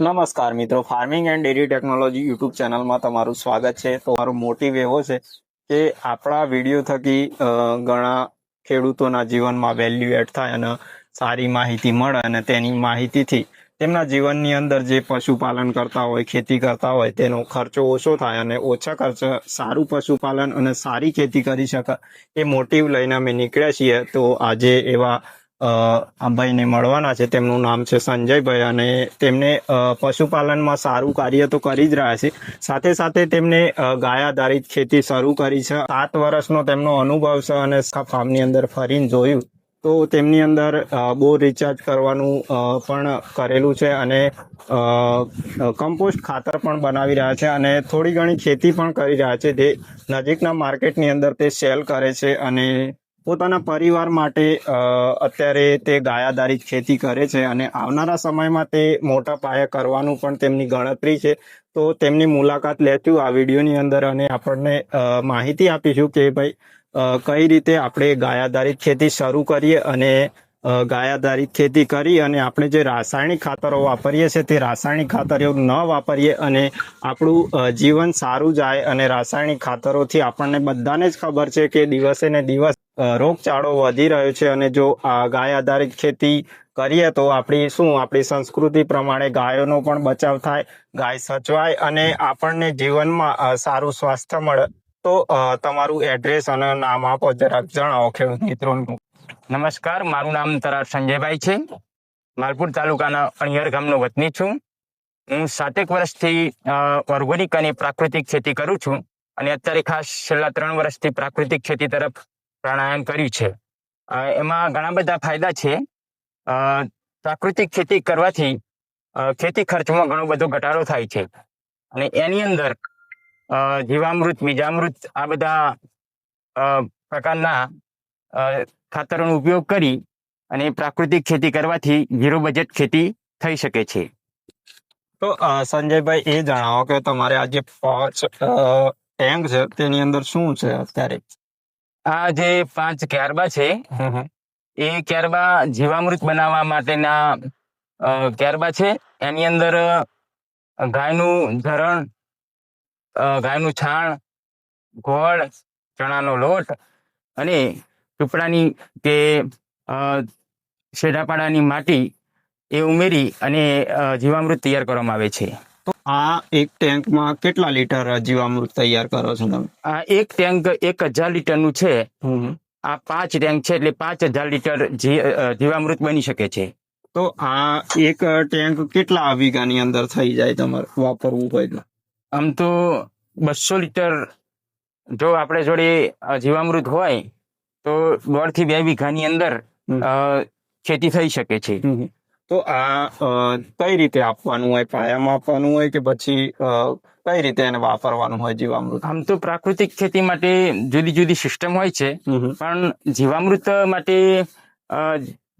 નમસ્કાર મિત્રો. Farming and dairy technology YouTube ચેનલમાં તમારું સ્વાગત છે. તો મારો મોટિવ એવો છે કે આપણા વીડિયો થકી ઘણા ખેડૂતોના જીવનમાં વેલ્યુ એડ થાય અને સારી માહિતી મળે અને તેની માહિતીથી તેમના જીવનની અંદર જે પશુપાલન કરતા હોય, ખેતી કરતા હોય, તેનો ખર્ચો ઓછો થાય અને ઓછા ખર્ચ સારું પશુપાલન અને સારી ખેતી કરી શકે એ મોટિવ લઈને અમે નીકળ્યા છીએ. તો આજે એવા અ, આ ભાઈને મળવાના છે. તેમનું નામ છે સંજયભાઈ અને તેમને પશુપાલનમાં સારું કાર્ય તો કરી જ રહ્યા છે. સાથે સાથે તેમને ગાય આધારિત ખેતી શરૂ કરી છે. સાત વર્ષનો તેમનો અનુભવ છે અને ફાર્મની અંદર ફરીને જોયું તો તેમની અંદર બોર રિચાર્જ કરવાનું પણ કરેલું છે અને કમ્પોસ્ટ ખાતર પણ બનાવી રહ્યા છે અને થોડી ઘણી ખેતી પણ કરી રહ્યા છે. જે નજીકના માર્કેટની અંદર તે સેલ કરે છે અને પોતાના પરિવાર માટે અત્યારે તે ગાય ખેતી કરે છે અને આવનારા સમયમાં તે મોટા પાયે કરવાનું પણ તેમની ગણતરી છે. તો તેમની મુલાકાત લેતું આ વિડીયોની અંદર અને આપણને માહિતી આપીશું કે ભાઈ કઈ રીતે આપણે ગાયાધારિત ખેતી શરૂ કરીએ અને ગાયાધારિત ખેતી કરી અને આપણે જે રાસાયણિક ખાતરો વાપરીએ છીએ તે રાસાયણિક ખાતરો ન વાપરીએ અને આપણું જીવન સારું જાય અને રાસાયણિક ખાતરોથી આપણને બધાને જ ખબર છે કે દિવસે ને દિવસ રોગચાળો વધી રહ્યો છે અને જો આ ગાય આધારિત ખેતી કરીએ તો આપણી શું? આપણી સંસ્કૃતિ પ્રમાણે ગાયોનો પણ બચાવ થાય, ગાય સચવાય અને આપણને જીવનમાં સારું સ્વાસ્થ્ય મળે. તો તમારું એડ્રેસ અને નામ આપો જરાક જણાવો ખેડૂત મિત્રોનું. નમસ્કાર, મારું નામ તરાર સંજયભાઈ છે. માલપુર તાલુકાના અણિયર ગામનો વતની છું. હું સાતેક વર્ષથી ઓર્ગોનિક અને પ્રાકૃતિક ખેતી કરું છું અને અત્યારે ખાસ છેલ્લા ત્રણ વર્ષથી પ્રાકૃતિક ખેતી તરફ પ્રાણાયામ કર્યું છે. એમાં ઘણા બધા ફાયદા છે. પ્રાકૃતિક ખેતી કરવાથી ખેતી ખર્ચમાં ઘણો બધો ઘટાડો થાય છે. અને એની અંદર જીવામૃત, બીજામૃત આ બધા પ્રકારના ખાતરોનો ઉપયોગ કરી અને પ્રાકૃતિક ખેતી કરવાથી ઝીરો બજેટ ખેતી થઈ શકે છે. તો સંજયભાઈ, એ જણાવો કે તમારે આ જે પાંચ ટેન્ક છે. તેની અંદર શું છે અત્યારે? આ જે પાંચ ક્યારબા છે એ ક્યારબા જીવામૃત બનાવવા માટેના ક્યારબા છે. એની અંદર ગાયનું ધરણ ગાયનું છાણ ગોળ ચણાનો લોટ અને પીપળાની કે શેઢાપાડાની માટી એ ઉમેરી અને જીવામૃત તૈયાર કરવામાં આવે છે. તો આ એક ટેન્કમાં કેટલા લીટર જીવામૃત તૈયાર કરો છો તમે? આ એક ટેન્ક એક હજાર લીટરનું છે. આ પાંચ ટેન્ક છે એટલે પાંચ હજાર લીટર જીવામૃત બની શકે છે. તો આ એક ટેન્ક કેટલા વીઘાની અંદર થઈ જાય તમારે વાપરવું હોય તો? આમ તો બસો લીટર જો આપણે જોડે જીવામૃત હોય તો દોઢથી બે વીઘાની અંદર ખેતી થઈ શકે છે. તો આ કઈ રીતે આપવાનું હોય પાયામાં આપવાનું હોય કે પછી કઈ રીતે એને વાપરવાનું હોય જીવામૃત? આમ તો પ્રાકૃતિક ખેતી માટે જુદી જુદી સિસ્ટમ હોય છે પણ જીવામૃત માટે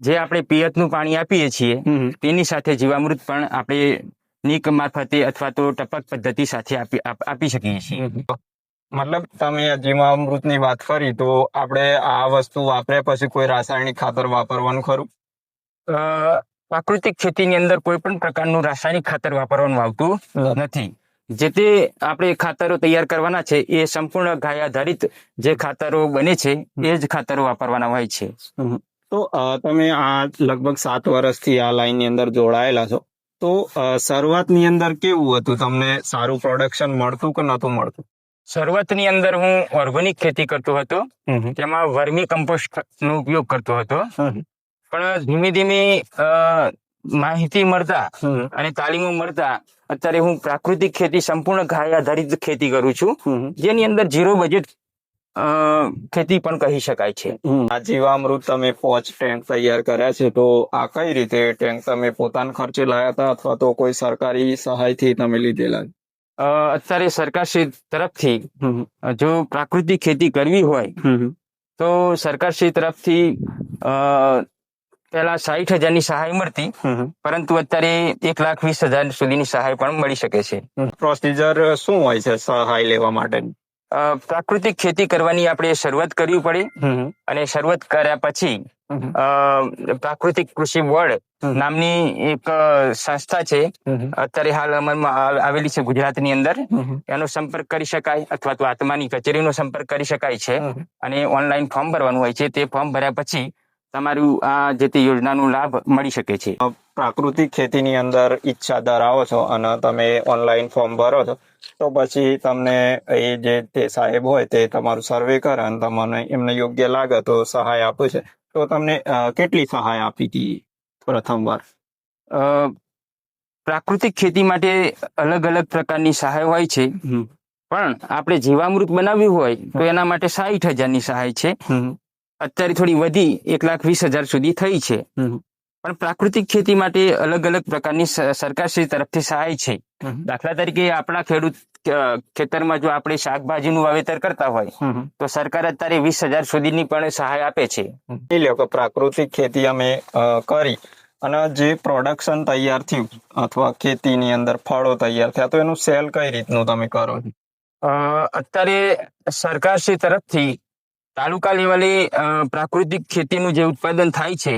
જે આપણે પિયતનું પાણી આપીએ છીએ તેની સાથે જીવામૃત પણ આપણે નીક મારફતે અથવા તો ટપક પદ્ધતિ સાથે આપી આપ- શકીએ છીએ. મતલબ તમે જીવામૃતની વાત કરી તો આપણે આ વસ્તુ વાપર્યા પછી કોઈ રાસાયણિક ખાતર વાપરવાનું ખરું? અ, પ્રાકૃતિક ખેતીની અંદર કોઈ પણ પ્રકારનું રાસાયણિક ખાતર વાપરવાનું આવતું નથી. જે તે આપણે ખાતરો તૈયાર કરવાના છે એ સંપૂર્ણ ગાય આધારિત જે ખાતરો બને છે એ જ ખાતરો વાપરવાના હોય છે. તો તમે આ લગભગ સાત વર્ષથી આ લાઈનની અંદર જોડાયેલા છો. તો શરૂઆતની અંદર કેવું હતું? તમને સારું પ્રોડક્શન મળતું કે નતું મળતું? શરૂઆતની અંદર હું ઓર્ગોનિક ખેતી કરતો હતો. તેમાં વર્મી કમ્પોસ્ટ નો ઉપયોગ કરતો હતો. પણ ધીમે ધીમે અ, માહિતી મળતા અને તાલીમો મળતા અત્યારે હું પ્રાકૃતિક ખેતી સંપૂર્ણ ગાય આધારિત ખેતી કરું છું. જેની અંદર ઝીરો બજેટ ખેતી પણ કહી શકાય છે. આ જીવામૃત તમે પોચ ટેન્ક તૈયાર કર્યા છે તો આ કઈ રીતે ટેન્ક તમે પોતાના ખર્ચે લાયા હતા અથવા તો કોઈ સરકારી સહાયથી તમે લીધેલા? અ, અત્યારે સરકારશ્રી તરફથી જો પ્રાકૃતિક ખેતી કરવી હોય તો સરકારશ્રી તરફથી અ, પહેલા સાઠ હજારની સહાય મળતી પરંતુ અત્યારે એક લાખ વીસ હજાર સુધીની સહાય પણ મળી શકે છે. પ્રોસિજર શું હોય છે સહાય લેવા માટે પ્રાકૃતિક ખેતી કરવાની આપણે શરૂઆત કરવી પડે. અને શરૂઆત કર્યા પછી પ્રાકૃતિક કૃષિ બોર્ડ નામની એક સંસ્થા છે. અત્યારે હાલ અમલમાં આવેલી છે ગુજરાતની અંદર. એનો સંપર્ક કરી શકાય અથવા તો આત્માની કચેરીનો સંપર્ક કરી શકાય છે. અને ઓનલાઈન ફોર્મ ભરવાનું હોય છે. તે ફોર્મ ભર્યા પછી તમારું આ જે તે યોજનાનો લાભ મળી શકે છે? પ્રાકૃતિક ખેતીની અંદર ઈચ્છા ધરાવો છો અને તમે ઓનલાઈન ફોર્મ ભરો છો તો પછી તમને એ જે તે સાહેબ હોય તે તમારું સર્વે કરે અને તમને એમને યોગ્ય લાગે તો સહાય આપે છે. તો તમને કેટલી સહાય આપી હતી પ્રથમવાર? પ્રાકૃતિક ખેતી માટે અલગ અલગ પ્રકારની સહાય હોય છે. પણ આપણે જીવામૃત બનાવ્યું હોય તો એના માટે સાહીઠ હજારની સહાય છે. અત્યારે થોડી વધી એક લાખ વીસ હજાર સુધી થઈ છે. પણ પ્રાકૃતિક ખેતી માટે અલગ અલગ પ્રકારની સરકારશ્રી તરફથી સહાય છે. દાખલા તરીકે આપણા ખેડૂત ખેતરમાં જો આપણે શાકભાજીનું વાવેતર કરતા હોય તો સરકાર અત્યારે વીસ હજાર સુધીની પણ સહાય આપે છે. એ લોકો પ્રાકૃતિક ખેતી અમે કરી અને જે પ્રોડક્શન તૈયાર થયું અથવા ખેતીની અંદર ફળો તૈયાર થયા તો એનું સેલ કઈ રીતનું તમે કરો અત્યારે સરકારશ્રી તરફથી તાલુકા લેવલે પ્રાકૃતિક ખેતીનું જે ઉત્પાદન થાય છે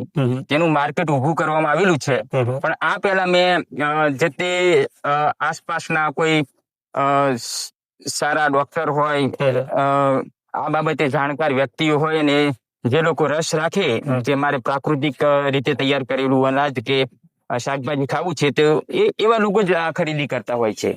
તેનું માર્કેટ ઉભું કરવામાં આવેલું છે. પણ આ પહેલા મેં જે તે આસપાસના કોઈ સારા ડોક્ટર હોય આ બાબતે જાણકાર વ્યક્તિઓ હોય અને જે લોકો રસ રાખે જે મારે પ્રાકૃતિક રીતે તૈયાર કરેલું અનાજ કે શાકભાજી ખાવું છે તો એવા લોકો જ આ ખરીદી કરતા હોય છે.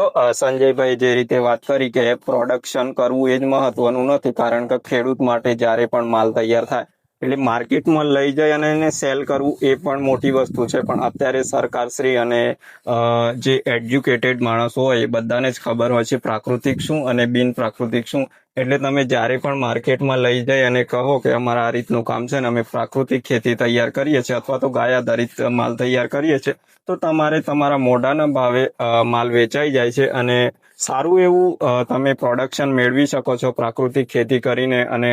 તો સંજયભાઈ જે રીતે વાત કરી કે પ્રોડક્શન કરવું એ જ મહત્વનું નથી, કારણ કે ખેડૂત માટે જ્યારે પણ માલ તૈયાર થાય, એટલે માર્કેટમાં લઈ જાય અને એને સેલ કરવું એ પણ મોટી વસ્તુ છે. પણ અત્યારે સરકારશ્રી અને જે એડ્યુકેટેડ માણસો હોય, એ બધાને જ ખબર હોય છે પ્રાકૃતિક શું અને બિન પ્રાકૃતિક શું. એટલે તમે જ્યારે પણ માર્કેટમાં લઈ જઈ અને કહો કે અમારા આ રીતનું કામ છે ને અમે પ્રાકૃતિક ખેતી તૈયાર કરીએ છીએ અથવા તો ગાય આધારિત માલ તૈયાર કરીએ છીએ, તો તમારે તમારા મોઢાના ભાવે માલ વેચાઈ જાય છે અને સારું એવું તમે પ્રોડક્શન મેળવી શકો છો પ્રાકૃતિક ખેતી કરીને અને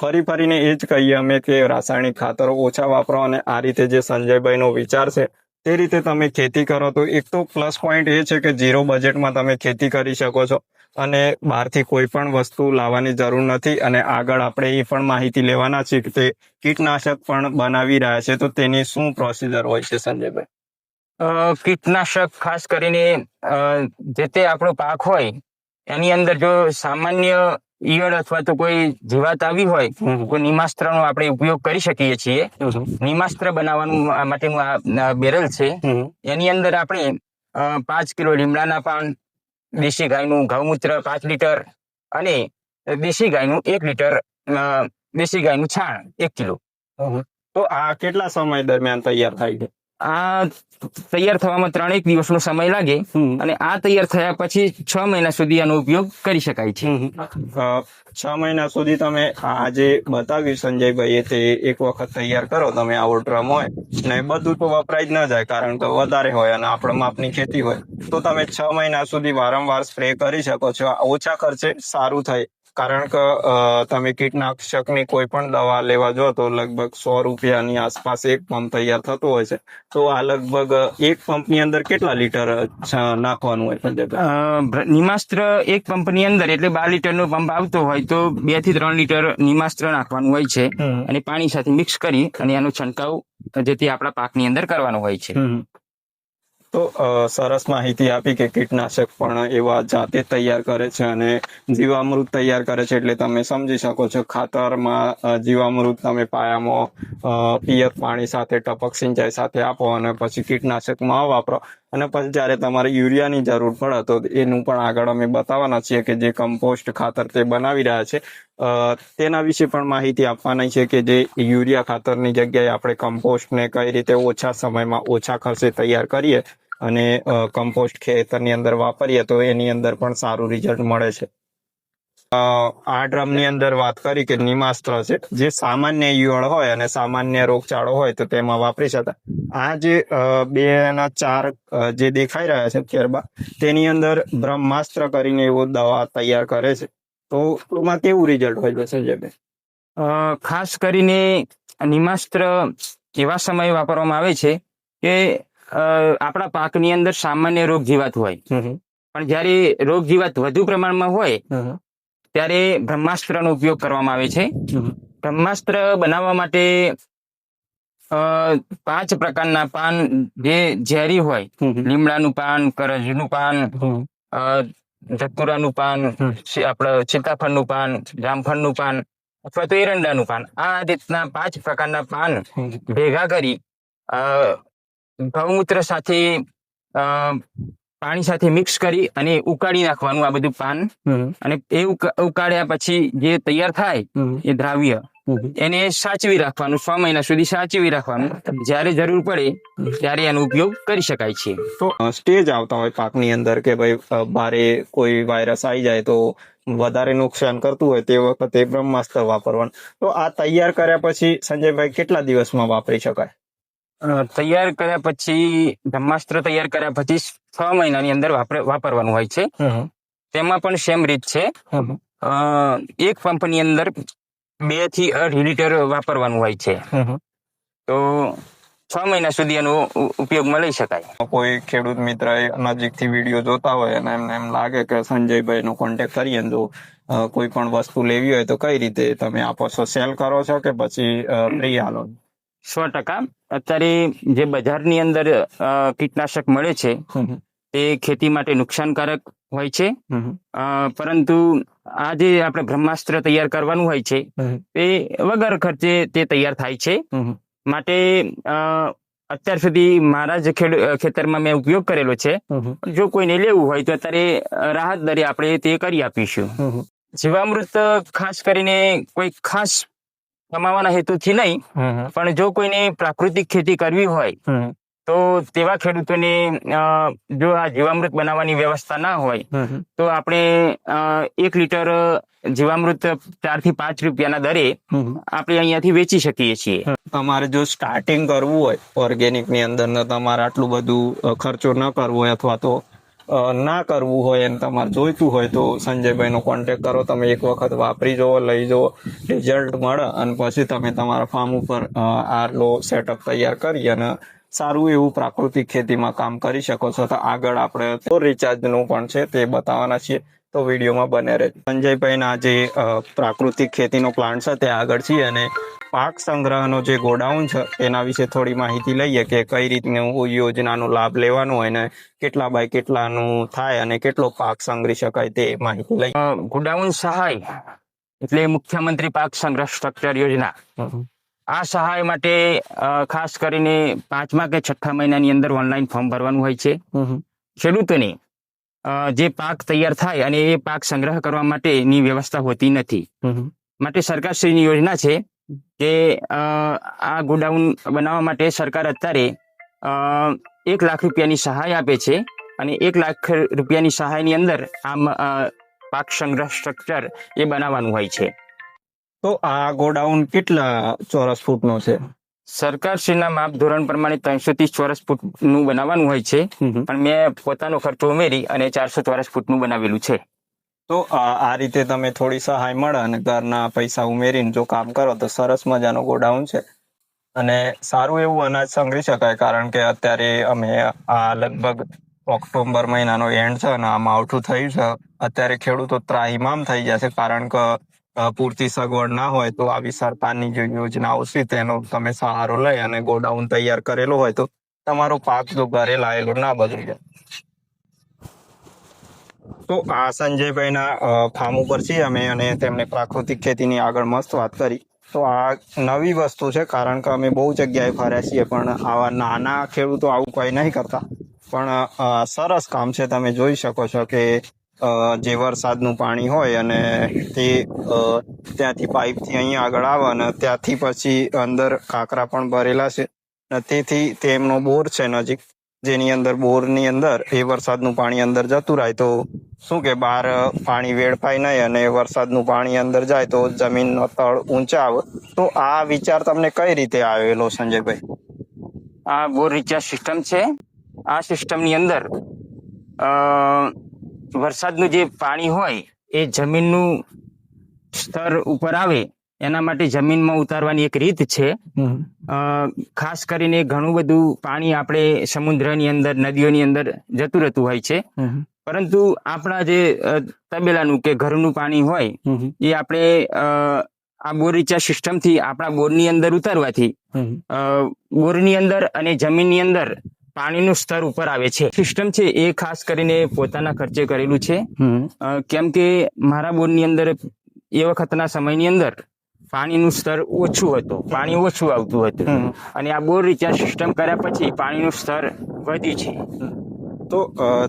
ફરી ફરીને એ જ કહીએ અમે કે રાસાયણિક ખાતરો ઓછા વાપરો અને આ રીતે જે સંજયભાઈનો વિચાર છે તે રીતે તમે ખેતી કરો, તો એક તો પ્લસ પોઈન્ટ એ છે કે ઝીરો બજેટમાં તમે ખેતી કરી શકો છો. અને બહારથી કોઈ પણ વસ્તુ લાવવાની જરૂર નથી અને આગળ આપણે એ પણ માહિતી લેવાના છીએ કે તે કીટનાશક પણ બનાવી રહ્યા છે. તો તેની શું પ્રોસિજર હોય છે સંજયભાઈ? અ, કીટનાશક ખાસ કરીને જે તે આપણો પાક હોય એની અંદર જો સામાન્ય ઈયળ અથવા તો કોઈ જીવાત આવી હોય તો નિમાસ્ત્રનો આપણે ઉપયોગ કરી શકીએ છીએ. નિમાસ્ત્ર બનાવવાનું આ માટેનું આ બેરલ છે. એની અંદર આપણે પાંચ કિલો લીમડાના પાન દેશી ગાયનું ગૌમૂત્ર પાંચ લીટર અને દેશી ગાયનું એક લીટર દેશી ગાયનું છાણ એક કિલો. તો આ કેટલા સમય દરમિયાન તૈયાર થાય છે? આ તૈયાર થવામાં ત્રણેક દિવસનો સમય લાગે અને આ તૈયાર થયા પછી છ મહિના સુધી આનો ઉપયોગ કરી શકાય છે. છ મહિના સુધી તમે આ જે બતાવ્યું સંજયભાઈએ તે એક વખત તૈયાર કરો તમે આવો ડ્રમ હોય ને બધું તો વપરાય જ ન જાય કારણ કે વધારે હોય અને આપણા માપની ખેતી હોય. તો તમે છ મહિના સુધી વારંવાર સ્પ્રે કરી શકો છો આ ઓછા ખર્ચે સારું થાય કારણ કે તમે કીટનાશકની કોઈ પણ દવા લેવા જો તો લગભગ સો રૂપિયાની આસપાસ એક પંપ તૈયાર થતો હોય છે. તો આ લગભગ એક પંપની અંદર કેટલા લીટર નાખવાનું હોય સંજયભાઈ નિમાસ્ત્ર એક પંપની અંદર એટલે બાર લીટરનો પંપ આવતો હોય તો બેથી ત્રણ લીટર નિમાસ્ત્ર નાખવાનું હોય છે. અને પાણી સાથે મિક્સ કરી અને એનો છંટકાવ જેથી આપણા પાકની અંદર કરવાનો હોય છે. તો સરસ માહિતી આપી કે કીટનાશક પણ એવા જાતે તૈયાર કરે છે અને જીવામૃત તૈયાર કરે છે એટલે તમે સમજી શકો છો ખાતરમાં જીવામૃત તમે પાયામાં પિયત પાણી સાથે, ટપક સિંચાઈ સાથે આપો અને પછી કીટનાશકમાં વાપરો. અને પછી જ્યારે તમારે યુરિયાની જરૂર પડે તો એનું પણ આગળ અમે બતાવવાના છીએ કે જે કમ્પોસ્ટ ખાતર તે બનાવી રહ્યા છે. તેના વિશે પણ માહિતી આપવાની છે કે જે યુરિયા ખાતરની જગ્યાએ આપણે કમ્પોસ્ટને કઈ રીતે ઓછા સમયમાં ઓછા ખર્ચે તૈયાર કરીએ અને કમ્પોસ્ટ ખેતરની અંદર વાપરીએ તો એની અંદર પણ સારું રિઝલ્ટ મળે છે. આ ડ્રમની અંદર વાત કરી કે નિમાસ્ત્ર છે, જે સામાન્ય ઈયળ હોય અને સામાન્ય રોગચાળો હોય તો તેમાં વાપરી શકાય. આ જે બે ના ચાર જે દેખાઈ રહ્યા છે ત્યારબાદ તેની અંદર બ્રહ્માસ્ત્ર કરીને એવો દવા તૈયાર કરે છે. તો એમાં કેવું રિઝલ્ટ હોય સંજયભાઈ ખાસ કરીને નિમાસ્ત્ર એવા સમયે વાપરવામાં આવે છે કે આપણા પાકની અંદર સામાન્ય રોગ જીવાત હોય. પણ જ્યારે રોગ જીવાત વધુ પ્રમાણમાં હોય ત્યારે બ્રહ્માસ્ત્રનો ઉપયોગ કરવામાં આવે છે. બ્રહ્માસ્ત્ર બનાવવા માટે પાંચ પ્રકારના પાન જે ઝેરી હોય લીમડાનું પાન કરજનું પાન ધતુરાનું પાન આપણે સીતાફળનું પાન જામફળનું પાન અથવા તો એરંડાનું પાન. આ રીતના પાંચ પ્રકારના પાન ભેગા કરી ગૌમૂત્ર સાથે અ, પાણી સાથે મિક્સ કરી અને ઉકાળી નાખવાનું આ બધું પાન. અને એ ઉકાળ્યા પછી જે તૈયાર થાય એ દ્રાવ્ય એને સાચવી રાખવાનું છ મહિના સુધી સાચવી રાખવાનું. જ્યારે જરૂર પડે ત્યારે એનો ઉપયોગ કરી શકાય છે. તો સ્ટેજ આવતા હોય પાકની અંદર કે ભાઈ બારે ભારે કોઈ વાયરસ આવી જાય તો વધારે નુકસાન કરતું હોય તે વખતે બ્રહ્માસ્ત્ર વાપરવાનું. તો આ તૈયાર કર્યા પછી સંજયભાઈ કેટલા દિવસમાં વાપરી શકાય? તૈયાર કર્યા પછી બ્રહ્માસ્ત્ર તૈયાર કર્યા પછી છ મહિનાની અંદર વાપરવાનું હોય છે. તેમાં પણ સેમ રીત છે. અ, એક પંપની અંદર બેથી અઢી લીટર વાપરવાનું હોય છે. તો છ મહિના સુધી એનો ઉપયોગમાં લઈ શકાય. કોઈ ખેડૂત મિત્ર નજીકથી વીડિયો જોતા હોય અને એમને એમ લાગે કે સંજયભાઈ નો કોન્ટેક કરીએ જો તો કોઈ પણ વસ્તુ લેવી હોય તો કઈ રીતે તમે આપો છો? સેલ કરો છો કે પછી ફ્રી હાલો? સો ટકા. અત્યારે જે બજારની અંદર કીટનાશક મળે છે તે ખેતી માટે નુકસાનકારક હોય છે. પરંતુ આ જે આપણે બ્રહ્માસ્ત્ર તૈયાર કરવાનું હોય છે તે વગર ખર્ચે તે તૈયાર થાય છે. માટે અત્યાર સુધી મારા જ ખેડ ખેતરમાં મેં ઉપયોગ કરેલો છે. જો કોઈને લેવું હોય તો અત્યારે રાહત દરે આપણે તે કરી આપીશું. જીવામૃત ખાસ કરીને કોઈ ખાસ કમાવાના હેતુથી નહીં પણ જો કોઈને પ્રાકૃતિક ખેતી કરવી હોય તો તેવા ખેડૂતોને જો આ જીવામૃત બનાવવાની વ્યવસ્થા ના હોય તો આપણે અ, એક લીટર જીવામૃત ચારથી પાંચ રૂપિયાના દરે આપણે અહીંયાથી વેચી શકીએ છીએ. તમારે જો સ્ટાર્ટિંગ કરવું હોય ઓર્ગેનિકની અંદર તમારે આટલું બધું ખર્ચો ન કરવો હોય અથવા તો ના કરવું હોય અને તમારે જોઈતું હોય તો સંજયભાઈનો કોન્ટેક કરો. તમે એક વખત વાપરી જુઓ લઈ જુઓ રિઝલ્ટ મળે અને પછી તમે તમારા ફાર્મ ઉપર આરલો સેટઅપ તૈયાર કરી અને સારું એવું પ્રાકૃતિક ખેતીમાં કામ કરી શકો છો. તો આગળ આપણે તો રિચાર્જનું પણ છે તે બતાવવાના છીએ. તો વિડીયોમાં બને રહે સંજયભાઈના જે પ્રાકૃતિક ખેતીનો પ્લાન્ટ છે તે આગળ છીએ અને પાક સંગ્રહનો જે ગોડાઉન છે એના વિશે થોડી માહિતી લઈએ કે કઈ રીતનું યોજનાનો લાભ લેવાનો હોય ને કેટલા બાય કેટલાનું થાય અને કેટલો પાક સંગ્રહી શકાય તે માહિતી લઈએ ગોડાઉન સહાય એટલે મુખ્યમંત્રી પાક સંગ્રહ સ્ટ્રક્ચર યોજના. આ સહાય માટે ખાસ કરીને પાંચમા કે છઠ્ઠા મહિનાની અંદર ઓનલાઈન ફોર્મ ભરવાનું હોય છે. ખેડૂતોને જે પાક તૈયાર થાય અને એ પાક સંગ્રહ કરવા માટેની વ્યવસ્થા હોતી નથી. માટે સરકારશ્રીની યોજના છે અ, આ ગોડાઉન બનાવવા માટે સરકાર અત્યારે એક લાખ રૂપિયાની સહાય આપે છે અને એક લાખ રૂપિયાની સહાયની અંદર આમ અ, પાક સંગ્રહ સ્ટ્રક્ચર એ બનાવવાનું હોય છે. તો આ ગોડાઉન કેટલા ચોરસ ફૂટનો છે? સરકારશ્રીના માપ ધોરણ પ્રમાણે ત્રણસો ત્રીસ ચોરસ ફૂટનું બનાવવાનું હોય છે. પણ મેં પોતાનો ખર્ચો ઉમેરી અને ચારસો ચોરસ ફૂટનું બનાવેલું છે. તો આ રીતે તમે થોડી સહાય મળે અને ઘરના પૈસા ઉમેરીને જો કામ કરો તો સરસ મજાનો ગોડાઉન છે. અને સારું એવું અનાજ સંગ્રહી શકાય, કારણ કે અત્યારે અમે આ લગભગ ઓક્ટોબર મહિનાનો એન્ડ છે અને આ માવઠું થયું છે. અત્યારે ખેડૂતો ત્રાહિમામ થઈ જશે કારણ કે પૂરતી સગવડ ના હોય તો આવી સરકારની જે યોજનાઓ છે તેનો તમે સહારો લઈ અને ગોડાઉન તૈયાર કરેલો હોય તો તમારો પાક જો ઘરે લાયેલો ના બગડી જાય. તો આ સંજયભાઈના ફાર્મ ઉપર છીએ અમે અને તેમને પ્રાકૃતિક ખેતીની આગળ મસ્ત વાત કરી. તો આ નવી વસ્તુ છે, કારણ કે અમે બહુ જગ્યાએ ફર્યા છીએ, પણ આવા નાના ખેડૂતો આવું કંઈ નહીં કરતા. પણ સરસ કામ છે, તમે જોઈ શકો છો કે જે વરસાદનું પાણી હોય અને તે ત્યાંથી પાઇપથી અહીંયા આગળ આવે અને ત્યાંથી પછી અંદર કાંકરા પણ ભરેલા છે. અને તેથી તેમનો બોર છે નજીક. જેની અંદર, બોરની અંદર એ વરસાદનું પાણી અંદર જતું રહે. તો શું કે બહાર પાણી વેડફાય નહીં અને વરસાદનું પાણી અંદર જાય તો જમીનનો તળ ઊંચા તો આ વિચાર તમને કઈ રીતે આવેલો, સંજયભાઈ? આ બોર રિચાર્જ સિસ્ટમ છે. આ સિસ્ટમની અંદર વરસાદનું જે પાણી હોય, એ જમીનનું સ્તર ઉપર આવે. એના માટે જમીનમાં ઉતારવાની એક રીત છે. ખાસ કરીને ઘણું બધું પાણી આપણે સમુદ્રની અંદર નદીઓની અંદર જતું રહેતું હોય છે. પરંતુ આપણા જે તબેલાનું કે ઘરનું પાણી હોય એ આપણે આ બોર રિચાર્જ સિસ્ટમથી આપણા બોરની અંદર ઉતારવાથી બોરની અંદર અને જમીનની અંદર પાણીનું સ્તર ઉપર આવે છે. સિસ્ટમ છે એ ખાસ કરીને પોતાના ખર્ચે કરેલું છે. કેમ કે મારા બોરની અંદર એ વખતના સમયની અંદર પાણીનું સ્તર ઓછું હતું. પાણી ઓછું આવતું હતું. અને આ બોર રિચાર્જ સિસ્ટમ કર્યા પછી પાણીનું સ્તર વધ્યું છે. તો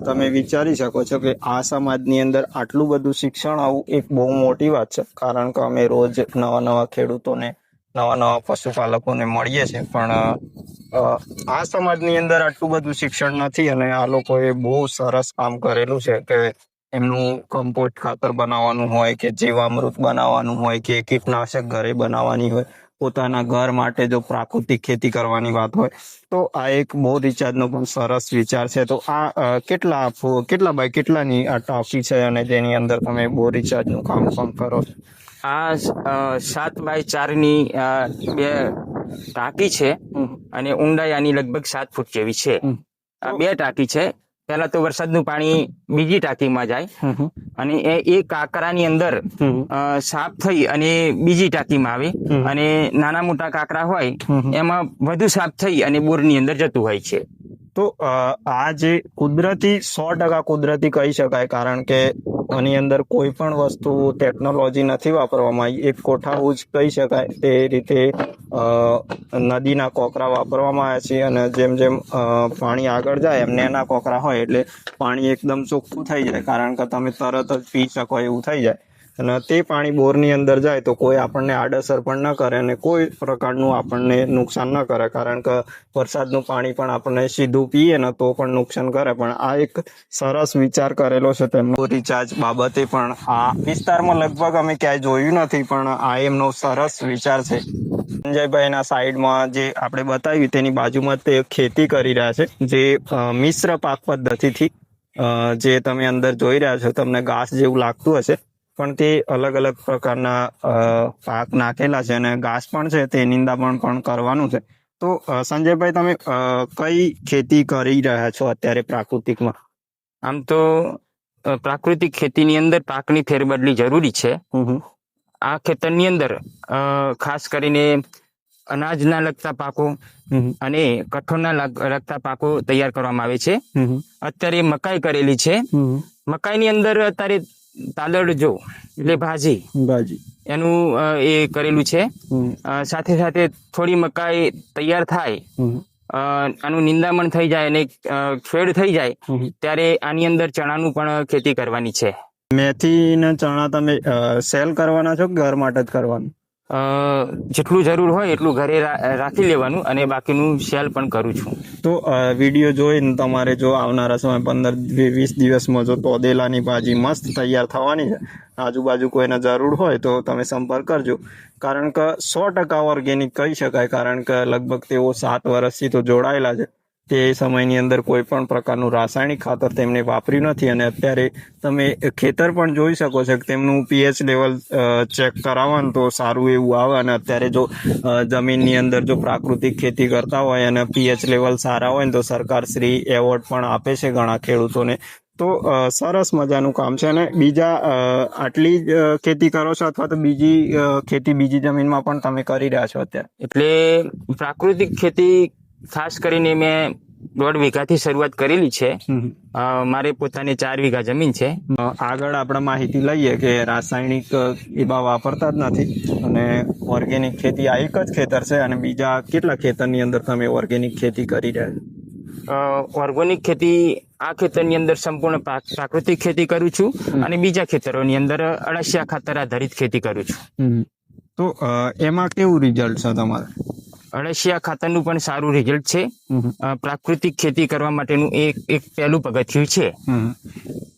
તમે વિચારી શકો છો કે આ સમાજની અંદર આટલું બધું શિક્ષણ આવું એક બહુ મોટી વાત છે. કારણ કે અમે રોજ નવા નવા ખેડૂતોને નવા નવા પશુપાલકોને મળીએ છીએ. પણ આ સમાજની અંદર આટલું બધું શિક્ષણ નથી અને આ લોકોએ બહુ સરસ કામ કરેલું છે કે એમનું કમ્પોસ્ટ ખાતર બનાવવાનું હોય કે જીવામૃત બનાવવાનું હોય કે કીટનાશક ઘરે બનાવવાની હોય પોતાના ઘર માટે જો પ્રાકૃતિક ખેતી કરવાની વાત હોય તો આ એક બહુ રિચાર્જનો પણ સરસ વિચાર છે. તો આ કેટલા કેટલા બાય કેટલાની આ ટોફી છે અને તેની અંદર તમે બહુ રિચાર્જનું કામ પણ કરો આ સાત બાય ચારની બે ટાંકી છે અને ઊંડાઈ આની લગભગ સાત ફૂટ જેવી છે. આ બે ટાંકી છે. પહેલા તો વરસાદનું પાણી બીજી ટાંકીમાં જાય અને એ એ કાકરાની અંદર સાફ થઈ અને બીજી ટાંકીમાં આવે અને નાના મોટા કાકરા હોય એમાં વધુ સાફ થઈ અને બોરની અંદર જતું હોય છે. તો આ જે કુદરતી સો ટકા કુદરતી કહી શકાય, કારણ કે આની અંદર કોઈ પણ વસ્તુ ટેકનોલોજી નથી વાપરવામાં આવી. એક કોઠાહૂજ કહી શકાય, તે રીતે નદીના કોકરા વાપરવામાં આવ્યા છે અને જેમ જેમ પાણી આગળ જાય, એમને એના કોકરા હોય એટલે પાણી એકદમ ચોખ્ખું થઈ જાય, કારણ કે તમે તરત જ પી શકો એવું થઈ જાય. અને તે પાણી બોરની અંદર જાય તો કોઈ આપણને આડઅસર પણ ન કરે અને કોઈ પ્રકારનું આપણને નુકસાન ન કરે. કારણ કે વરસાદનું પાણી પણ આપણને સીધું પીએ ને તો પણ નુકસાન કરે. પણ આ એક સરસ વિચાર કરેલો છે તેમનો. રિચાર્જ બાબતે પણ આ વિસ્તારમાં લગભગ અમે ક્યાંય જોયું નથી, પણ આ એમનો સરસ વિચાર છે. સંજયભાઈના સાઈડમાં જે આપણે બતાવ્યું, તેની બાજુમાં તે ખેતી કરી રહ્યા છે. જે મિશ્ર પાક પદ્ધતિથી જે તમે અંદર જોઈ રહ્યા છો, તમને ઘાસ જેવું લાગતું હશે. પણ તે અલગ અલગ પ્રકારના પાક નાખેલા છે અને ઘાસ પણ છે તે નિંદામણ પણ કરવાનું છે. તો સંજયભાઈ તમે કઈ ખેતી કરી રહ્યા છો અત્યારે પ્રાકૃતિકમાં? આમ તો પ્રાકૃતિક ખેતીની અંદર પાકની ફેરબદલી જરૂરી છે. આ ખેતરની અંદર ખાસ કરીને અનાજના લગતા પાકો અને કઠોળના લાગ- લગતા પાકો તૈયાર કરવામાં આવે છે. અત્યારે મકાઈ કરેલી છે. મકાઈની અંદર અત્યારે તાંદળ જો એટલે ભાજી. ભાજી. એનું એ કરેલું છે. સાથે સાથે થોડી મકાઈ તૈયાર થાય આનું નિંદામણ થઈ જાય અને ખેડ થઈ જાય ત્યારે આની અંદર ચણાનું પણ ખેતી કરવાની છે. મેથી ને ચણા તમે સેલ કરવાના છો કે ઘર માટે જ કરવાનું? જેટલું જરૂર હોય એટલું ઘરે રાખી લેવાનું અને બાકીનું સેલ પણ કરું છું. તો વીડિયો જોઈને તમારે જો આવનારા સમય પંદર વીસ દિવસમાં જો તોદેલાની ભાજી મસ્ત તૈયાર થવાની છે, આજુબાજુ કોઈને જરૂર હોય તો તમે સંપર્ક કરજો. કારણ કે સો ટકા ઓર્ગેનિક કહી શકાય, કારણ કે લગભગ તેઓ સાત વર્ષથી તો જોડાયેલા છે. તે સમયની અંદર કોઈ પણ પ્રકારનું રાસાયણિક ખાતર તેમને વાપર્યું નથી અને અત્યારે તમે ખેતર પણ જોઈ શકો છો કે તેમનું પીએચ લેવલ ચેક કરાવવાનું તો સારું એવું આવે અને અત્યારે જો જમીનની અંદર જો પ્રાકૃતિક ખેતી કરતા હોય અને પીએચ લેવલ સારા હોય ને તો સરકાર શ્રી એવોર્ડ પણ આપે છે ઘણા ખેડૂતોને. તો સરસ મજાનું કામ છે અને બીજા આટલી જ ખેતી કરો છો અથવા તો બીજી ખેતી બીજી જમીનમાં પણ તમે કરી રહ્યા છો અત્યારે? એટલે પ્રાકૃતિક ખેતી ખાસ કરીને મેં દોઢ વીઘાથી શરૂઆત કરેલી છે. મારે પોતાની ચાર વીઘા જમીન છે. આગળ આપણે માહિતી લઈએ કે રાસાયણિક એવા વાપરતા જ નથી અને ઓર્ગેનિક ખેતી આ એક જ ખેતર છે અને બીજા કેટલા ખેતરની અંદર તમે ઓર્ગેનિક ખેતી કરી રહ્યા ઓર્ગેનિક ખેતી આ ખેતરની અંદર સંપૂર્ણ પ્રાકૃતિક ખેતી કરું છું અને બીજા ખેતરોની અંદર અળસિયા ખાતર આધારિત ખેતી કરું છું. તો એમાં કેવું રિઝલ્ટ છે તમારે? અળસિયા ખાતરનું પણ સારું રિઝલ્ટ છે. પ્રાકૃતિક ખેતી કરવા માટેનું એક એક પહેલું પગથિયું છે.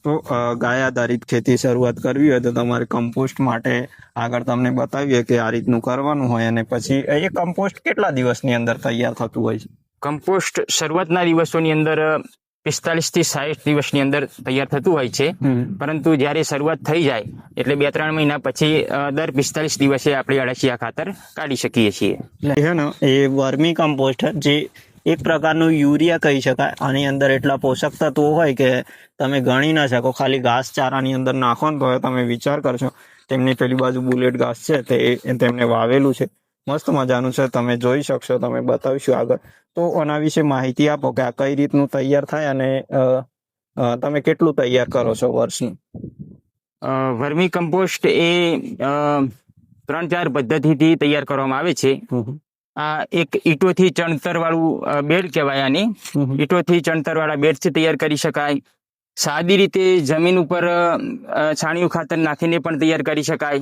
તો ગાય આધારિત ખેતી શરૂઆત કરવી હોય તો તમારે કમ્પોસ્ટ માટે આગળ તમને બતાવીએ કે આ રીતનું કરવાનું હોય અને પછી એ કમ્પોસ્ટ કેટલા દિવસની અંદર તૈયાર થતું હોય છે? કમ્પોસ્ટ શરૂઆતના દિવસોની અંદર પિસ્તાલીસથી સાઠ દિવસની અંદર તૈયાર થતું હોય છે. પરંતુ જ્યારે શરૂઆત થઈ જાય એટલે બે ત્રણ મહિના પછી દર પિસ્તાલીસ દિવસે આપણે અળસિયા ખાતર કાઢી શકીએ છીએ. એ વર્મી કમ્પોસ્ટ જે એક પ્રકારનું યુરિયા કહી શકાય આની અંદર એટલા પોષક તત્વો હોય કે તમે ગણી ના શકો. ખાલી ઘાસ ચારાની અંદર નાખો ને તો તમે વિચાર કરશો તેમની પેલી બાજુ બુલેટ ઘાસ છે તે તેમને વાવેલું છે. મસ્ત મજાનું છે. તમે જોઈ શકશો તમે બતાવીશું આગળ. તો આના વિશે માહિતી આપો કે આ કઈ રીતનું તૈયાર થાય અને તમે કેટલું તૈયાર કરો છો વર્ષનું? વર્મી કમ્પોસ્ટ એ ત્રણ ચાર પદ્ધતિથી તૈયાર કરવામાં આવે છે. આ એક ઈંટોથી ચણતર વાળું બેડ કહેવાય આની. ઈટોથી ચણતર વાળા બેડથી તૈયાર કરી શકાય. સાદી રીતે જમીન ઉપર છાણિયું ખાતર નાખીને પણ તૈયાર કરી શકાય.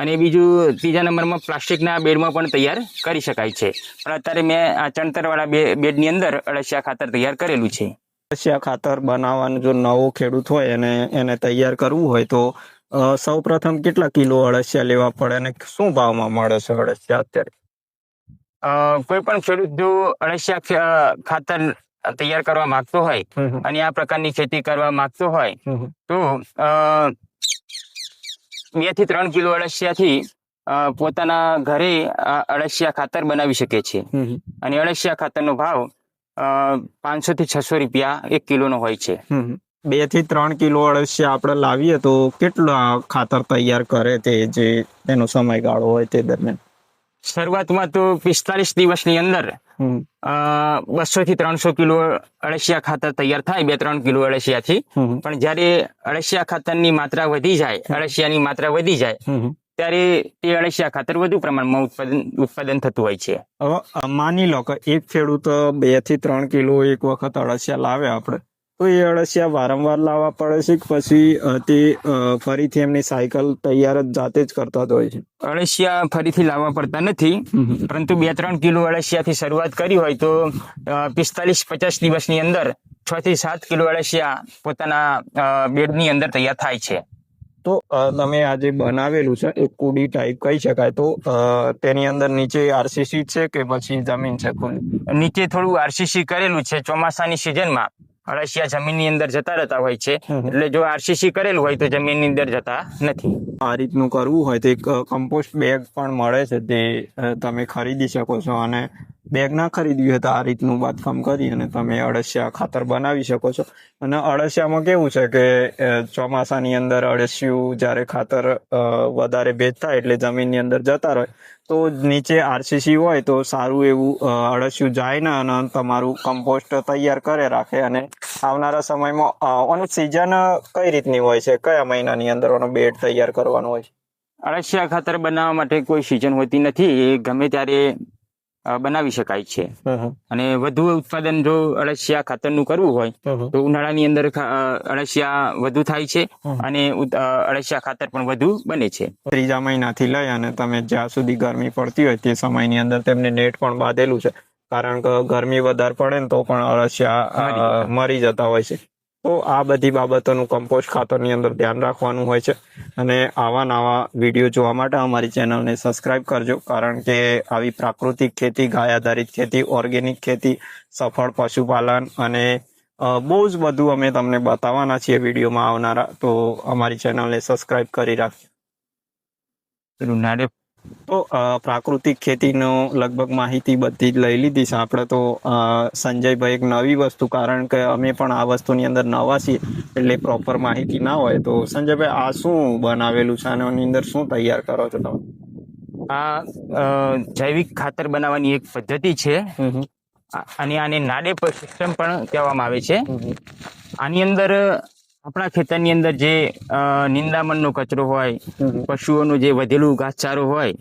અને બીજું ત્રીજા નંબરમાં પ્લાસ્ટિકના બેડમાં પણ તૈયાર કરી શકાય છે. પણ અત્યારે મેં આ ચણતરવાળા બે બેડની અંદર અળસિયા ખાતર તૈયાર કરેલું છે. અળસિયા ખાતર બનાવવાનું જો નવો ખેડૂત હોય અને એને તૈયાર કરવું હોય તો સૌ પ્રથમ કેટલા કિલો અળસિયા લેવા પડે અને શું ભાવમાં મળે છે અળસિયા અત્યારે? કોઈ પણ ખેડૂત જો અળસિયા ખાતર તૈયાર કરવા માંગતો હોય અને આ પ્રકારની ખેતી કરવા માંગતો હોય તો બેથી ત્રણ કિલો અળસિયાથી પોતાના ઘરે અળસિયા ખાતર બનાવી શકે છે. અને અળસિયા ખાતરનો ભાવ પાંચસો થી છસો રૂપિયા એક કિલોનો હોય છે. બેથી ત્રણ કિલો અળસિયા આપણે લાવીએ તો કેટલા ખાતર તૈયાર કરે તે જે તેનો સમયગાળો હોય તે દરમિયાન? શરૂઆતમાં તો પિસ્તાલીસ દિવસની અંદર બસો થી ત્રણસો કિલો અળસિયા ખાતર તૈયાર થાય બે ત્રણ કિલો અળસિયાથી. પણ જયારે અળસિયા ખાતરની માત્રા વધી જાય અળસિયાની માત્રા વધી જાય ત્યારે તે અળસિયા ખાતર વધુ પ્રમાણમાં ઉત્પાદન ઉત્પાદન થતું હોય છે. માની લો કે એક ખેડૂત બેથી ત્રણ કિલો એક વખત અળસિયા લાવે આપણે. તો એ અળસિયા વારંવાર લાવવા પડે છે કે પછી તે ફરીથી એમની સાયકલ તૈયાર જ જાતે જ કરતા હોય છે? અળસિયા ફરીથી લાવવા પડતા નથી પરંતુ બે ત્રણ કિલો અળસિયાથી શરૂઆત કરી હોય તો પિસ્તાલીસ પચાસ દિવસની અંદર છ થી સાત કિલો અળસિયા પોતાના બેડની અંદર તૈયાર થાય છે. તો તમે આજે બનાવેલું છે એક કુડી ટાઈપ કહી શકાય તો તેની અંદર નીચે આરસીસી છે કે પછી જમીન છે ખુલ્લી? નીચે થોડું આરસીસી કરેલું છે ચોમાસાની સિઝનમાં અળસિયા જમીનની અંદર જતા રહેતા હોય છે. એટલે જો આરસીસી કરેલું હોય તો જમીનની અંદર જતા નથી. આ રીતનું કરવું હોય તો એક કમ્પોસ્ટ બેગ પણ મળે છે તે તમે ખરીદી શકો છો અને બેગ ના ખરીદવી હોય તો આ રીતનું બાંધકામ કરી અને તમે અળસિયા ખાતર બનાવી શકો છો. અને અળસિયામાં કેવું છે કે ચોમાસાની અંદર અળસિયું જ્યારે ખાતર વધારે ભેજ થાય એટલે જમીનની અંદર જતા રહે. તો નીચે આરસીસી હોય તો સારું એવું અળસિયું જાય ને અને તમારું કમ્પોસ્ટ તૈયાર કરે રાખે અને આવનારા સમયમાં અ, સિઝન કઈ રીતની હોય છે? કયા મહિનાની અંદર બેડ તૈયાર કરવાનો હોય છે? અળસિયા ખાતર બનાવવા માટે કોઈ સિઝન હોતી નથી. એ ગમે ત્યારે બનાવી શકાય છે. અને વધુ ઉત્પાદન જો અળસિયા ખાતરનું કરવું હોય તો ઉનાળાની અંદર અળસિયા વધુ થાય છે અને અળસિયા ખાતર પણ વધુ બને છે. ત્રીજા મહિનાથી લઈ અને તમે જ્યાં સુધી ગરમી પડતી હોય તે સમયની અંદર તેમને નેટ પણ બાંધેલું છે. કારણ કે ગરમી વધારે પડે ને તો પણ અળસિયા મરી જતા હોય છે. તો આ બધી બાબતોનું કમ્પોસ્ટ ખાતરની અંદર ધ્યાન રાખવાનું હોય છે. અને આવા નવા વીડિયો જોવા માટે અમારી ચેનલને સબસ્ક્રાઇબ કરજો, કારણ કે આવી પ્રાકૃતિક ખેતી ગાય આધારિત ખેતી ઓર્ગેનિક ખેતી, સફળ પશુપાલન અને બહુ જ બધું અમે તમને બતાવવાના છીએ વિડીયોમાં આવનારા. તો અમારી ચેનલને સબસ્ક્રાઇબ કરી રાખજો. નારે તો પ્રાકૃતિક ખેતીનો લગભગ માહિતી બધી જ લઈ લીધી છે. આપણે તો સંજયભાઈ એક નવી વસ્તુ કારણ કે અમે પણ આ વસ્તુની અંદર નવા છીએ એટલે પ્રોપર માહિતી ના હોય. તો સંજયભાઈ આ શું બનાવેલું છે? અને એની અંદર શું તૈયાર કરો છો તમે? આ જૈવિક ખાતર બનાવવાની એક પદ્ધતિ છે. અને આને નાડેપ સિસ્ટમ પણ કહેવામાં આવે છે. આની અંદર આપણા ખેતરની અંદર જે નિંદામણનો કચરો હોય પશુઓનું જે વધેલું ઘાસચારો હોય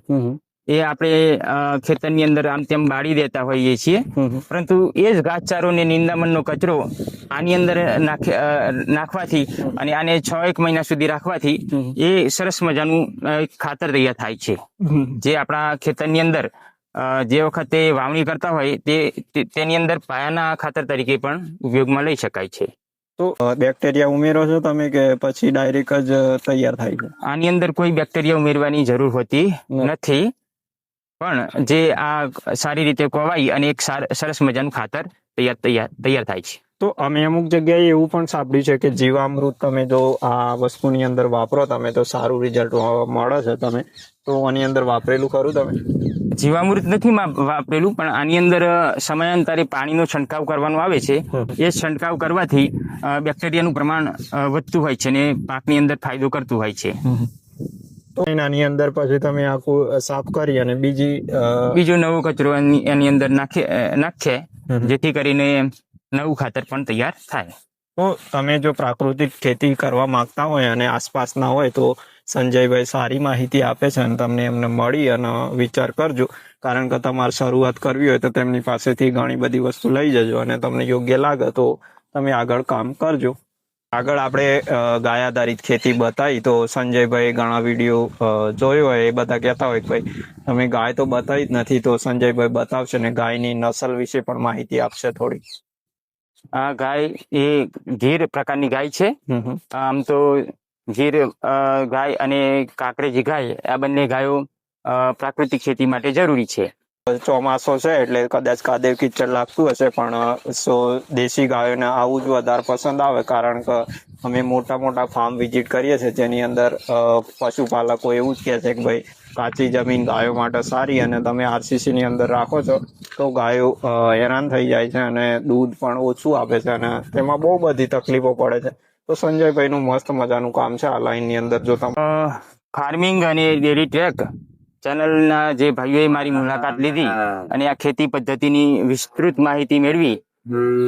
એ આપણે ખેતરની અંદર આમ તેમ બાળી દેતા હોઈએ છીએ. પરંતુ એ જ ઘાસચારો ને નિંદામણનો કચરો આની અંદર નાખે નાખવાથી અને આને છ એક મહિના સુધી રાખવાથી એ સરસ મજાનું ખાતર તૈયાર થાય છે. જે આપણા ખેતરની અંદર જે વખતે વાવણી કરતા હોય તે- તેની અંદર પાયાના ખાતર તરીકે પણ ઉપયોગમાં લઈ શકાય છે. તો બેક્ટેરિયા ઉમેરો છો તમે કે પછી ડાયરેક્ટ જ તૈયાર થાય છે? આની અંદર કોઈ બેક્ટેરિયા ઉમેરવાની જરૂર હોતી નથી. પણ જે આ સારી રીતે કોવાઈ અને એક સરસ મજાનું ખાતર તૈયાર તૈયાર તૈયાર થાય છે. તો અમે અમુક જગ્યાએ એવું પણ સાંભળ્યું છે કે જીવામૃત તમે જો આ વસ્તુની અંદર વાપરો તમે તો સારું રિઝલ્ટ મળે છે તમે. તો આની અંદર વાપરેલું ખરું તમે? જીવામૃત નથી વાપરેલું પણ આની અંદર સમયાંતરે પાણીનો છંટકાવ કરવાનો આવે છે. એ છંટકાવ કરવાથી બેક્ટેરિયાનું પ્રમાણ વધતું હોય છે અને પાકની અંદર ફાયદો કરતું હોય છે. તો એનાની અંદર પછી તમે આખું સાફ કરી અને બીજી બીજો નવો કચરો એની અંદર નાખે અ, નાખે. જેથી કરીને નવું ખાતર પણ તૈયાર થાય. તો તમે જો પ્રાકૃતિક ખેતી કરવા માંગતા હોય અને આસપાસના હોય તો સંજયભાઈ સારી માહિતી આપે છે અને તમને એમને મળી અને વિચાર કરજો. કારણ કે તમારે શરૂઆત કરવી હોય તો તેમની પાસેથી ઘણી બધી વસ્તુ લઈ જજો અને તમને યોગ્ય લાગે તો તમે આગળ કામ કરજો. આગળ આપણે ગાય આધારિત ખેતી બતાવી તો સંજયભાઈ ઘણા વીડિયો જોયો હોય, એ બધા કહેતા હોય કે ભાઈ, તમે ગાય તો બતાવી જ નથી. તો સંજયભાઈ બતાવશે ને ગાયની નસલ વિશે પણ માહિતી આપશે થોડી. આ ગાય એ ગીર પ્રકારની ગાય છે. આમ તો ગીર ગાય અને કાંકરેજી ગાય આ બંને ગાયો પ્રાકૃતિક ખેતી માટે જરૂરી છે ચોમાસો છે એટલે કદાચ કાદેવ કિચડ લાગતું હશે પણ સો દેશી ગાયોને આવું જ વધારે પસંદ આવે કારણ કે અમે મોટા મોટા ફાર્મ વિઝિટ કરીએ છીએ, જેની અંદર પશુપાલકો એવું જ કહે છે કે ભાઈ, કાચી જમીન ગાયો માટે સારી અને તમે આરસીસી ની અંદર રાખો છો, તો ગાયો હેરાન થઈ જાય છે અને દૂધ પણ ઓછું આપે છે અને તેમાં બહુ બધી તકલીફો પડે છે. તો સંજયભાઈનું મસ્ત મજાનું કામ છે આ લાઈનની અંદર, જો તમે ફાર્મિંગ અને ડેરી ટ્રેક ચેનલના જે ભાઈઓએ મારી મુલાકાત લીધી અને આ ખેતી પદ્ધતિની વિસ્તૃત માહિતી મેળવી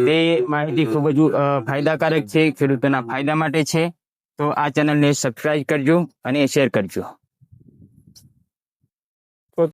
તે માહિતી ખૂબ જ ફાયદાકારક છે ખેડૂતોના ફાયદા માટે છે. તો આ ચેનલને સબસ્ક્રાઇબ કરજો અને શેર કરજો.